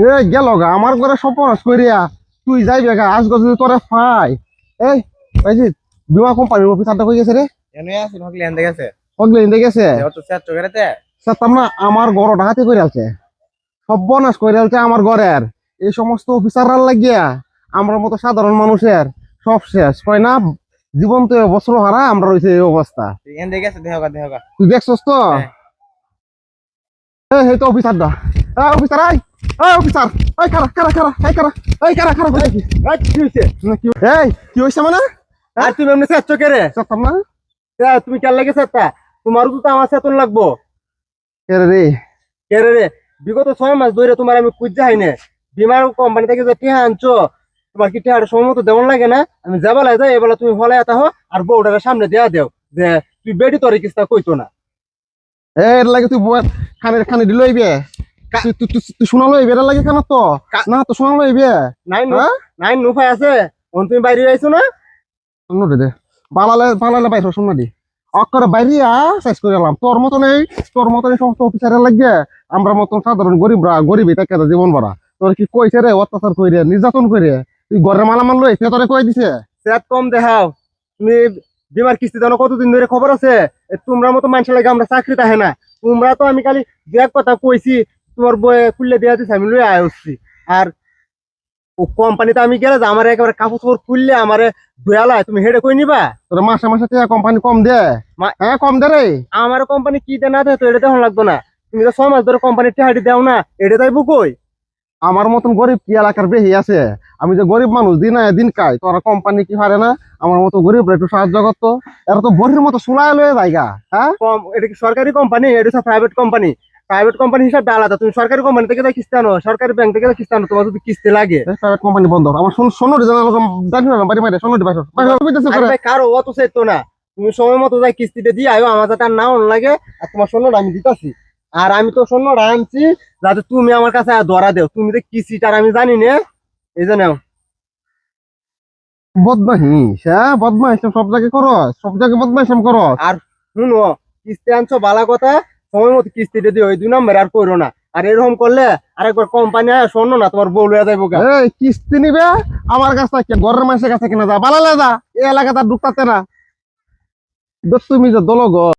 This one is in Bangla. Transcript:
এ গেল গা আমার ঘরে সপনাস করিয়া। তুই যাই গা আজ যদি তোরে পাই। এই যে বিমা কোম্পানির অফিসারটা কই গেছে রে। এনে আসুন হকলি এনে গেছে। পগলে ইন্দে গেছে? তো স্যার চোখেতে সাতাম না আমার ঘর ডাকাতি করে আছে সর্বনাশ করে আছে আমার ঘরের। এই সমস্ত অফিসাররা লাগিয়া আমার মতো সাধারণ মানুষের সব শেষ। কয় না জীবন তো বছর হারা আমরা রয়েছে এই অবস্থা। এনে তুই দেখছস তো? হ্যাঁ। এই তো অফিসার দা অফিসার আই এই অফিসার এই কারা কারা কারা এই কারা এই কারা কারা কই কি হইছে? না, কি এই কি হইছে মানে? আর তুমি এমনি চেচ্ছ কে রে? না? তুমি কেন লাগে চেত্তা তোমারও তো আমার চেতন লাগবো। কে রে রে? রে বিগত ছয় মাস ধরে তোমার আমি খুঁজতে হাইনে বিমার কোম্পানি থেকে যে টিহা আনছো তোমার কি টিহাটা সময় মতো দেওয়ার লাগে না? আমি যাবা লাগে যাই এবেলা তুমি হলে এটা হো আর বউটাকে সামনে দেয়া দেও যে তুই বেডি তোর কিস্তা কইতো না। এর লাগে তুই বউ খানে খানে দিল শোনালো হইবে লাগে কেন তো? না তো শোনালো হইবে? নাইন হ্যাঁ? নাইন নুফাই আছে। ওন তুমি বাইরে আইছো না? শোনো দে বালালে বালালে বাইর শোনা দি অক্ষরে বাইরিয়া শেষ করে এলাম। তোর মতো নেই তোর মতো এই সমস্ত অফিসারের লাগে আমরা মতন সাধারণ গরিবরা গরিবই তাকে জীবন ভরা। তোর কি কইছে রে অত্যাচার কইরে নির্যাতন কইরে? তুই ঘরে মালামাল লই সে তোরে কই দিছে। সেট কম দেখাও। তুমি বিমার কিস্তি দাও কতদিন ধরে খবর আছে? এ তোমরা মতো মানুষের লাগে আমরা চাকরি তাহে না। তোমরা তো আমি খালি দু এক কথা কইছি তোমার বয়ে খুললে দেওয়া দিচ্ছে আমি আয় হচ্ছি আর ও কোম্পানিতে আমি গেলে যে আমার একেবারে কাপড় চোপড় খুললে আমার ধুয়ালায় তুমি হেডে কই নিবা? তোর মাসে মাসে টাকা কোম্পানি কম দে। হ্যাঁ কম দে রে। আমার কোম্পানি কি দে না দে তো এটা দেওয়া লাগতো না। তুমি তো ছ মাস ধরে কোম্পানির টেহাটি দেও না এটা তাই কই? আমার মতন গরিব কি এলাকার বেহি আছে? আমি যে গরিব মানুষ দিন আয় দিন খাই তোরা কোম্পানি কি পারে না? আমার মতো গরিব একটু সাহায্য করতো। এরা তো বড়ির মতো সুলায় লয়ে জায়গা হ্যাঁ? কম এটা কি সরকারি কোম্পানি এটা প্রাইভেট কোম্পানি প্রাইভেট কোম্পানি হিসাবে আলাদা। তুমি সরকারি কোম্পানি থেকে কিস্তি আনো সরকারি ব্যাংক থেকে কিস্তি আনো তোমার যদি কিস্তি লাগে। প্রাইভেট কোম্পানি বন্ধ। আমার শোন শোনো রে জানি না বাড়ি মারে শোনো ভাই কারও অত চাইতো না। তুমি সময় মতো যাই কিস্তিটা দিয়ে আয়ো আমার যাতে আর নাও লাগে। আর তোমার স্বর্ণটা আমি দিতাছি। আর আমি তো স্বর্ণটা আনছি যাতে তুমি আমার কাছে ধরা দেও। তুমি তো কিস্তিটা আর আমি জানি না এই জন্য বদমাহিস হ্যাঁ? বদমাহিস সব জায়গায় করো সব জায়গায় বদমাহিস করো আর শুনো কিস্তি আনছো বালা কথা। সময় মতো কিস্তিটা দিও ওই দুই নম্বর আর করো না। আর এরকম করলে আরেকবার কোম্পানি আয় স্বর্ণ না, তোমার বউ লয়ে যাইবো কিস্তি নিবে? আমার কাছ থেকে, ঘরের মানুষের কাছে কিনা যা, বালালে যা। এই এলাকা তার ঢুকতাতে না। তুমি যে দলগ